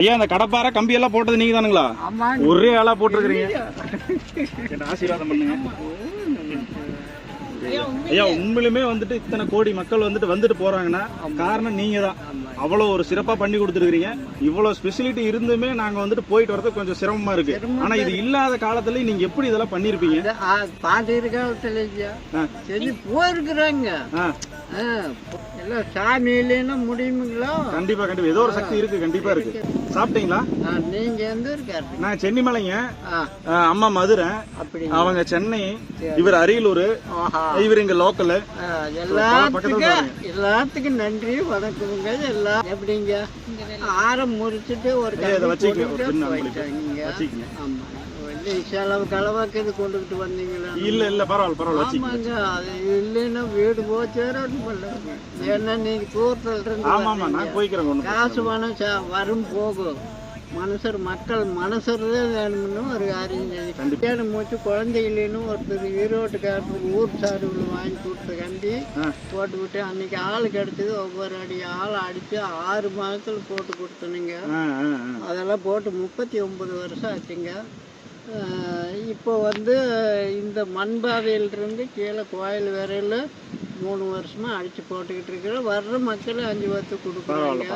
ஐயா அந்த கடப்பார கம்பி எல்லாம் போட்டது நீங்க தானுங்களா? ஒரே ஆளா போட்டிருக்கிறீங்க. ஆசீர்வாதம் பண்ணுங்க. ஐயா உண்மையிலுமே வந்துட்டு இத்தனை கோடி மக்கள் வந்துட்டு வந்துட்டு போறாங்கன்னா காரணம் நீங்க தான் அவ்வளவு ஒரு சிறப்பா பண்ணி கொடுத்துருக்கீங்க இவ்வளவு ஸ்பெசிலிட்டி இருந்துமே நாங்க வந்துட்டு போயிட்டு வரது கொஞ்சம் சிரமமா இருக்கு. ஆனா இது இல்லாத காலத்துல நீங்க எப்படி இதெல்லாம் பண்ணிருப்பீங்க? பாட்டி காலத்துல. சரி போயிருக்கிறாங்க. எல்லாம் சாமி இல்லைன்னா முடியுங்களா? கண்டிப்பா கண்டிப்பா. ஏதோ ஒரு சக்தி இருக்கு கண்டிப்பா இருக்கு. சாப்பிட்டீங்களா? நீங்க எந்த இருக்காரு? நான் சென்னிமலைங்க. அம்மா மதுரை. அப்படி அவங்க சென்னை இவர் அரியலூர். இவர் இங்க லோக்கல். எல்லாத்துக்கும் எல்லாத்துக்கும் நன்றி வணக்கமுங்க எல்லாம் எப்படிங்க? ஆரம் முறிச்சிட்டு ஒரு இதை வச்சுக்கங்க. ஆமா. செலவு களவாக்குது கொண்டுகிட்டு வந்தீங்களா? இல்ல இல்ல பரவாயில்ல பரவாயில்ல அது இல்லைன்னா வீடு போச்சேரோ பண்ணல ஏன்னா நீங்க தூரத்துல இருந்து காசு பணம் ச- வரும் போகும். மனுஷர் மக்கள் மனசர்தே வேணும்னு ஒரு காரியம் கல்யாணம் மூச்சு குழந்தைகளேன்னு ஒருத்தர் ஈரோட்டுக்காரருக்கு ஊர் சார்பில் வாங்கி கொடுத்த கண்டி. போட்டு விட்டு அன்னைக்கு ஆள் கிடைச்சது ஒவ்வொரு அடி ஆள் அடிச்சு ஆறு மாதத்துல போட்டு கொடுத்தனுங்க. அதெல்லாம் போட்டு முப்பத்தி ஒன்பது வருஷம் ஆச்சுங்க. இப்போ வந்து இந்த மண்பாதையிலிருந்து கீழே கோயில் வரையில் மூணு வருஷமா அடிச்சு போட்டுக்கிட்டு இருக்கிறோம். வர்ற மக்கள் அஞ்சு பத்து கொடுக்குறாங்க.